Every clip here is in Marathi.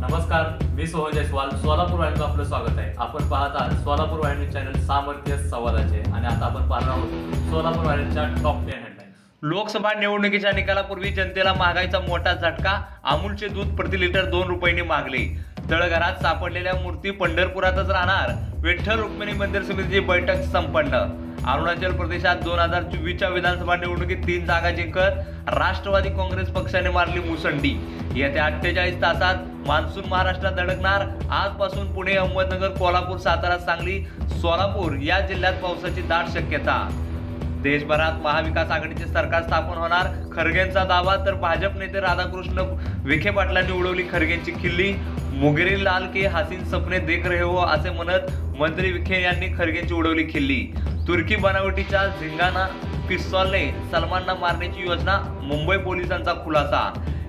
नमस्कार मी सोहन जयस्वाल सोलापूर वाहिनीचं आपलं स्वागत आहे. आपण पाहत आहात सोलापूर वाहिनी चॅनल सामर्थ्य संवादाचे आणि आता आपण पाहणार आहोत सोलापूर वाहिनीच्या टॉप टेन हेडलाईन्स लोकसभा निवडणुकीच्या निकालापूर्वी जनतेला महागाईचा मोठा झटका अमूलचे दूध प्रति लिटर दोन रुपयांनी मागले. तळघरात सापडलेल्या मूर्ती पंढरपुरातच राहणार. विठ्ठल रुक्मिणी मंदिर समितीची बैठक संपन्न. अरुणाचल प्रदेशात दोन हजार चोवीसच्या विधानसभा निवडणुकीत तीन जागा जिंकत राष्ट्रवादी काँग्रेस पक्षाने मारली मुसंडी. येत्या अठ्ठेचाळीस तासात मान्सून महाराष्ट्रात धडकणार. आजपासून पुणे अहमदनगर कोल्हापूर सातारा सांगली सोलापूर या जिल्ह्यात पावसाची दाट शक्यता. देशभरात महाविकास आघाडीचे सरकार स्थापन होणार. खरगेंचा दावा तर भाजप नेते राधाकृष्ण विखे पाटलांनी उडवली खरगेंची खिल्ली. मुगेरी लाल के हसीन सपने देख रहे हो असे म्हणत मंत्री विखे यांनी खरगेंची उडवली खिल्ली. तुर्की बनावटीच्या झिंगाना पिस्तॉलने सलमानना मारण्याची योजना मुंबई पोलिसांचा खुलासा.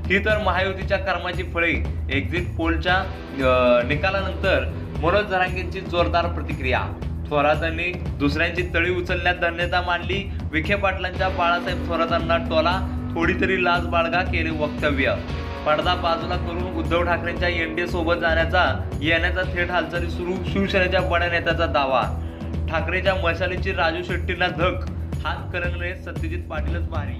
ही तर महायुतीच्या कर्माची फळे. एक्झिट पोलच्या अं, निकालानंतर मनोज जरांगेंची जोरदार प्रतिक्रिया. थोरातांनी दुसऱ्यांची तळी उचलण्यात धन्यता मानली विखे पाटलांच्या बाळासाहेब थोरातांना टोला थोडी तरी लाज बाळगा केले वक्तव्य. पडदा बाजूला करून उद्धव ठाकरेंच्या एनडीए सोबत जाण्याचा येण्याचा थेट हालचाली सुरू शिवसेनेच्या बड्या नेत्याचा दावा. ठाकरेच्या मशालीची राजू शेट्टींना धक हात करंगले सत्यजित पाटीलच भारी.